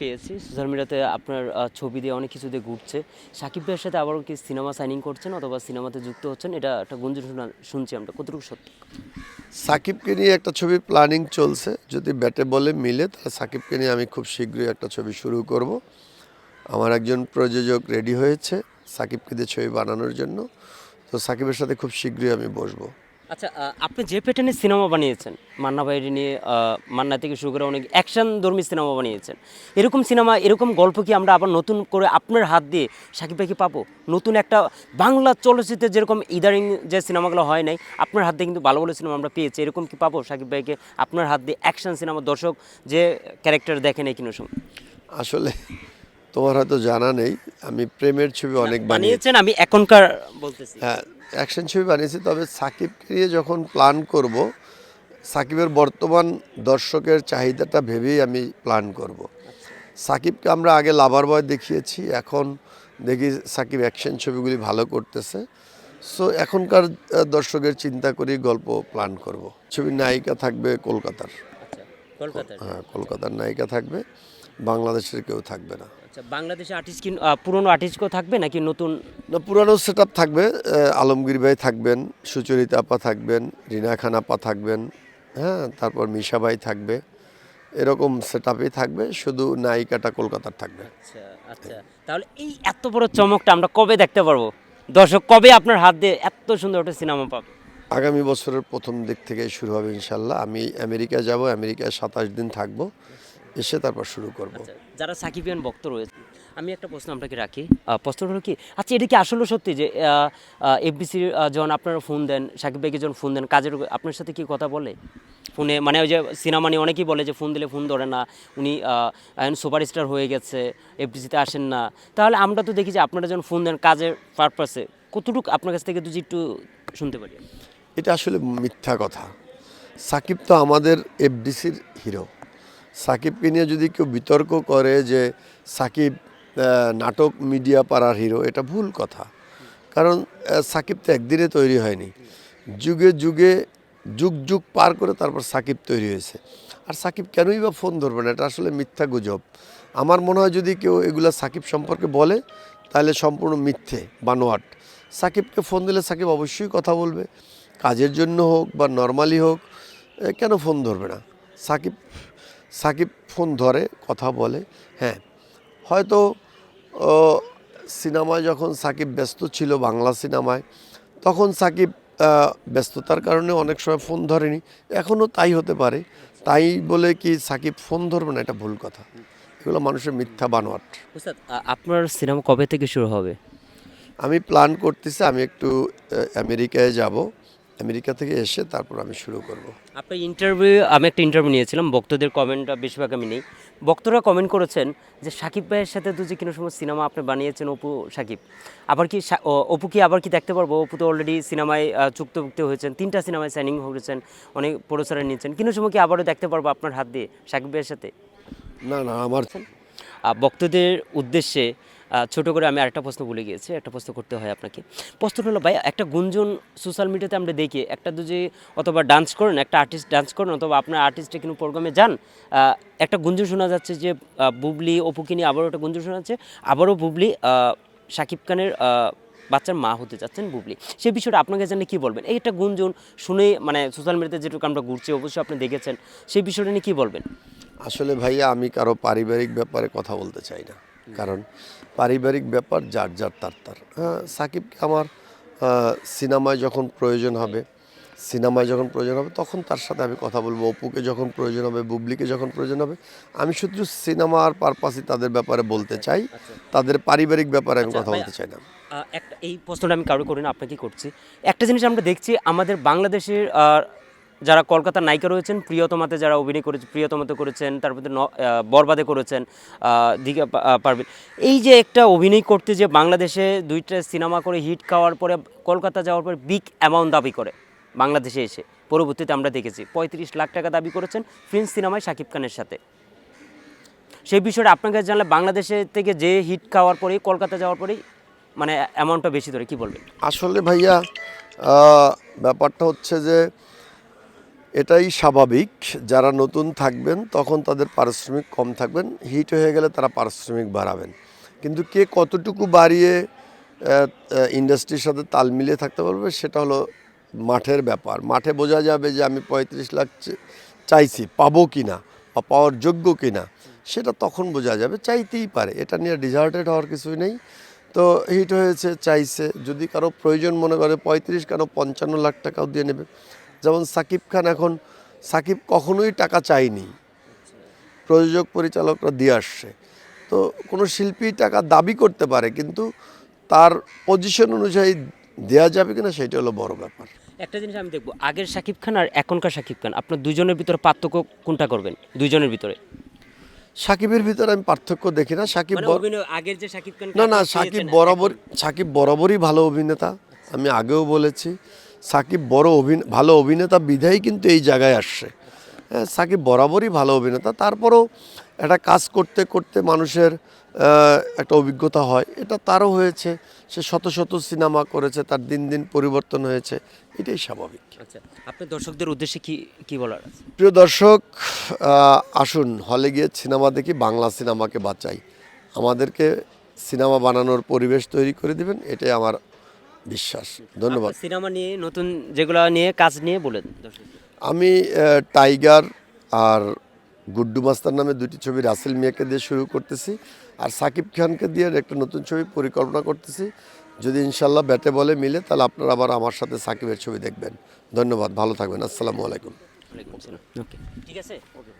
পেয়েছি। সোশ্যাল মিডিয়াতে আপনার ছবি দিয়ে অনেক কিছু দিয়ে ঘুরছে। সাকিব ভাইয়ের সাথে আবারও কি সিনেমা সাইনিং করছেন অথবা সিনেমাতে যুক্ত হচ্ছেন? এটা একটা গুঞ্জন শোনা- শুনছি আমরা। কতটুকু সত্যি? সাকিবকে নিয়ে একটা ছবির প্ল্যানিং চলছে। যদি ব্যাটে বলে মিলে, তাহলে সাকিবকে নিয়ে আমি খুব শীঘ্রই একটা ছবি শুরু করব। আমার একজন প্রযোজক রেডি হয়েছে সাকিবকে দিয়ে ছবি বানানোর জন্য। তো সাকিবের সাথে খুব শীঘ্রই আমি বসবো। আচ্ছা আপনি যে প্যাটার্নের সিনেমা বানিয়েছেন, মান্না ভাইয়ের নিয়ে মান্না থেকে শুরু করে অনেক অ্যাকশন ধর্মী সিনেমা বানিয়েছেন, এরকম সিনেমা এরকম গল্প কি আমরা আবার নতুন করে আপনার হাত দিয়ে সাকিব ভাইকে পাবো? নতুন একটা বাংলা চলচ্চিত্রে যেরকম ইদারিং যে সিনেমাগুলো হয় নাই, আপনার হাত দিয়ে কিন্তু ভালো ভালো সিনেমা আমরা পেয়েছি, এরকম কি পাবো সাকিব ভাইকে? আপনার হাত দিয়ে অ্যাকশন সিনেমা দর্শক যে ক্যারেক্টার দেখেন এই কিনো সময় আসলে তোমার হয়তো জানা নেই আমি প্রেমের ছবি অনেক বানিয়েছি। বানিয়েছেন আমি এখনকার বলতেছি। হ্যাঁ অ্যাকশন ছবি বানিয়েছি তবে সাকিবকে নিয়ে যখন প্ল্যান করব সাকিবের বর্তমান দর্শকের চাহিদাটা ভেবেই আমি প্ল্যান করব। সাকিবকে আমরা আগে লাভার বয় দেখিয়েছি এখন দেখি সাকিব অ্যাকশন ছবিগুলি ভালো করতেছে। সো এখনকার দর্শকের চিন্তা করেই গল্প প্ল্যান করব। ছবির নায়িকা থাকবে আচ্ছা কলকাতার। হ্যাঁ কলকাতার নায়িকা থাকবে। বাংলাদেশের কেউ থাকবে না। আচ্ছা বাংলাদেশে আর্টিস্ট কি পুরনো আর্টিস্টকেও থাকবে নাকি নতুন? না পুরানো সেট থাকবে আলমগীর ভাই থাকবেন সুচরিতা আপা থাকবেন রিনা খান আপা থাকবেন হ্যাঁ তারপর মিশা ভাই থাকবে এরকম সেট থাকবে শুধু নায়িকাটা কলকাতার থাকবে। আচ্ছা আচ্ছা। তাহলে এই এত বড় চমকটা আমরা কবে দেখতে পারব? দর্শক কবে আপনার হাত দিয়ে এত সুন্দর একটা সিনেমা পাবে? আগামী বছরের প্রথম দিক থেকে শুরু হবে ইনশাল্লাহ। আমি আমেরিকা যাব আমেরিকায় সাতাশ দিন থাকব। এসে তারপর শুরু করব। আচ্ছা, যারা সাকিবিয়ান ভক্ত রয়েছে আমি একটা প্রশ্ন আপনাকে রাখি। আহ, প্রশ্নটা হলো কি আচ্ছা এটা কি আসলে সত্যি যে এফবিসির যখন আপনারা ফোন দেন সাকিব ভাইকে যখন ফোন দেন কাজের আপনার সাথে কি কথা বলে? ফোনে মানে ওই যে সিনেমা নিয়ে অনেকেই বলে যে ফোন দিলে ফোন ধরে না উনি এখন সুপারস্টার হয়ে গেছে এফবিসিতে আসেন না। তাহলে আমরা তো দেখি যে আপনারা যখন ফোন দেন কাজের পারপাসে কতটুকু আপনার কাছ থেকে যদি একটু শুনতে পারি? এটা আসলে মিথ্যা কথা। সাকিব তো আমাদের এফডিসির হিরো সাকিবকে নিয়ে যদি কেউ বিতর্ক করে যে সাকিব নাটক মিডিয়া পাড়ার হিরো এটা ভুল কথা। কারণ সাকিব তো একদিনে তৈরি হয়নি। যুগে যুগে, যুগ যুগ পার করে তারপর সাকিব তৈরি হয়েছে। আর সাকিব কেনই বা ফোন ধরবে না, এটা আসলে মিথ্যা গুজব। আমার মনে হয় যদি কেউ এগুলা সাকিব সম্পর্কে বলে, তাহলে সম্পূর্ণ মিথ্যে, বানোয়াট। সাকিবকে ফোন দিলে সাকিব অবশ্যই কথা বলবে। কাজের জন্য হোক বা নর্মালি হোক কেন ফোন ধরবে না? সাকিব সাকিব ফোন ধরে কথা বলে হ্যাঁ। হয়তো সিনেমায় যখন সাকিব ব্যস্ত ছিল বাংলা সিনেমায় তখন সাকিব ব্যস্ততার কারণে অনেক সময় ফোন ধরেনি। এখনও তাই হতে পারে। তাই বলে কি সাকিব ফোন ধরবে না? এটা ভুল কথা। এগুলো মানুষের মিথ্যা বানোয়াট। আপনার সিনেমা কবে থেকে শুরু হবে? আমি প্ল্যান করতেছি আমি একটু আমেরিকায় যাব। আমেরিকা থেকে এসে তারপর আমি শুরু করব। আপনার ইন্টারভিউ আমি একটা ইন্টারভিউ নিয়েছিলাম ভক্তদের কমেন্টটা বেশিরভাগ আমি নেই। ভক্তরা কমেন্ট করেছেন যে সাকিব ভাইয়ের সাথে দু যে কোনো সময় সিনেমা আপনি বানিয়েছেন অপু সাকিব। আবার কি অপু কি আবার কি দেখতে পারব? অপু তো অলরেডি সিনেমায় চুক্তভুক্ত হয়েছেন তিনটা সিনেমায় সাইনিং হয়েছেন অনেক প্রডিউসারে নিয়েছেন। কোনো সময় কি আবারও দেখতে পারব আপনার হাত দিয়ে সাকিব ভাইয়ের সাথে? না না আমার আহ, ভক্তদের উদ্দেশ্যে ছোট করে আমি আরেকটা প্রশ্ন বলে গিয়েছি, একটা প্রশ্ন করতে হয় আপনাকে। প্রশ্নটা হলো, ভাই, একটা গুঞ্জন সোশ্যাল মিডিয়াতে আমরা দেখি, একটা দুজি অথবা ডান্স করেন, একটা আর্টিস্ট ডান্স করেন, অথবা আপনার আর্টিস্টে কোনো প্রোগ্রামে যান একটা গুঞ্জন শোনা যাচ্ছে যে বুবলি, অপুকে নিয়ে আবারও একটা গুঞ্জন শোনা যাচ্ছে, আবারও বুবলি শাকিব খানের বাচ্চার মা হতে যাচ্ছেন বুবলি। সেই বিষয়টা আপনাকে জানলে কী বলবেন? এই একটা গুঞ্জন শুনে মানে সোশ্যাল মিডিয়াতে যেটুকু আমরা ঘুরছি, অবশ্যই আপনি দেখেছেন, সেই বিষয়টা নিয়ে কী বলবেন? আসলে ভাইয়া, আমি কারও পারিবারিক ব্যাপারে কথা বলতে চাই না। কারণ পারিবারিক ব্যাপার যার যার তার তার। হ্যাঁ সাকিবকে আমার সিনেমায় যখন প্রয়োজন হবে সিনেমায় যখন প্রয়োজন হবে তখন তার সাথে আমি কথা বলব। অপুকে যখন প্রয়োজন হবে বুবলিকে যখন প্রয়োজন হবে আমি শুধু সিনেমার পারপাসই তাদের ব্যাপারে বলতে চাই। তাদের পারিবারিক ব্যাপারে আমি আচ্ছা, কথা বলতে চাই না। একটা এই প্রশ্নটা আমি কারও করি না আপনাকে করছি। একটা জিনিস আমরা দেখছি আমাদের বাংলাদেশের যারা কলকাতার নায়িকা রয়েছেন প্রিয়তমাতে যারা অভিনয় করেছে প্রিয়তমাতে করেছেন তারপরে বরবাদে করেছেন দীঘা পা- আহ, পারভিন এই যে একটা অভিনয় করতে যে বাংলাদেশে দুইটা সিনেমা করে হিট খাওয়ার পরে কলকাতা যাওয়ার পরে বিগ অ্যামাউন্ট দাবি করে বাংলাদেশে এসে। পরবর্তীতে আমরা দেখেছি পঁয়ত্রিশ লাখ টাকা দাবি করেছেন প্রিন্স সিনেমায় শাকিব খানের সাথে। সেই বিষয়টা আপনার কাছে জানলে বাংলাদেশে থেকে যে হিট খাওয়ার পরেই কলকাতা যাওয়ার পরেই মানে অ্যামাউন্টটা বেশি ধরে কি বলবেন? আসলে ভাইয়া ব্যাপারটা হচ্ছে যে এটাই স্বাভাবিক। যারা নতুন থাকবেন, তখন তাদের পারিশ্রমিক কম থাকবেন। হিট হয়ে গেলে তারা পারিশ্রমিক বাড়াবেন। কিন্তু কে কতটুকু বাড়িয়ে ইন্ডাস্ট্রির সাথে তাল মিলিয়ে থাকতে পারবে, সেটা হলো মাঠের ব্যাপার। মাঠে বোঝা যাবে যে আমি পঁয়ত্রিশ লাখ চাইছি, পাবো কি না বা পাওয়ার যোগ্য কি না সেটা তখন বোঝা যাবে, চাইতেই পারে। এটা নিয়ে ডিজার্টেড হওয়ার কিছুই নেই। তো হিট হয়েছে, চাইছে, যদি কারও প্রয়োজন মনে করে, পঁয়ত্রিশ কেন পঞ্চান্ন লাখ টাকাও দিয়ে নেবে? যেমন সাকিব খান এখন সাকিব কখনোই টাকা চায়নি প্রযোজক পরিচালকরা দিয়ে আসছে। তো কোনো শিল্পী টাকা দাবি করতে পারে কিন্তু তার পজিশন অনুযায়ী দেয়া যাবে কিনা সেটা হলো বড় ব্যাপার। একটা জিনিস আমি দেখব আগের শাকিব খান আর এখনকার শাকিব খান আপনার দুজনের ভিতরে পার্থক্য কোনটা করবেন দুইজনের ভিতরে? সাকিবের ভিতরে আমি পার্থক্য দেখি না সাকিব মানে আগের যে শাকিব খান না না সাকিব বরাবর সাকিব বরাবরই ভালো অভিনেতা আমি আগেও বলেছি। সাকিব বড় অভিন ভালো অভিনেতা বিধায় কিন্তু এই জায়গায় আসছে। হ্যাঁ সাকিব বরাবরই ভালো অভিনেতা তারপরেও একটা কাজ করতে করতে মানুষের একটা অভিজ্ঞতা হয়। এটা তারও হয়েছে সে শত শত সিনেমা করেছে তার দিন দিন পরিবর্তন হয়েছে এটাই স্বাভাবিক। আচ্ছা আপনি দর্শকদের উদ্দেশ্যে কি কি বলার প্রিয় দর্শক আসুন হলে গিয়ে সিনেমা দেখি বাংলা সিনেমাকে বাঁচাই। আমাদেরকে সিনেমা বানানোর পরিবেশ তৈরি করে দিবেন এটাই আমার বিশ্বাস ধন্যবাদ। সিনেমা নিয়ে নতুন যেগুলো নিয়ে কাজ নিয়ে বলেন আমি টাইগার আর গুড্ডু মাস্তার নামে দুটি ছবি রাসেল মিয়াকে দিয়ে শুরু করতেছি আর সাকিব খানকে দিয়ে একটা নতুন ছবি পরিকল্পনা করতেছি। যদি ইনশাল্লাহ ব্যাটে বলে মিলে তাহলে আপনারা আবার আমার সাথে সাকিবের ছবি দেখবেন। ধন্যবাদ ভালো থাকবেন আসসালামু আলাইকুম। ওয়ালাইকুম আসসালাম। ওকে ঠিক আছে? ওকে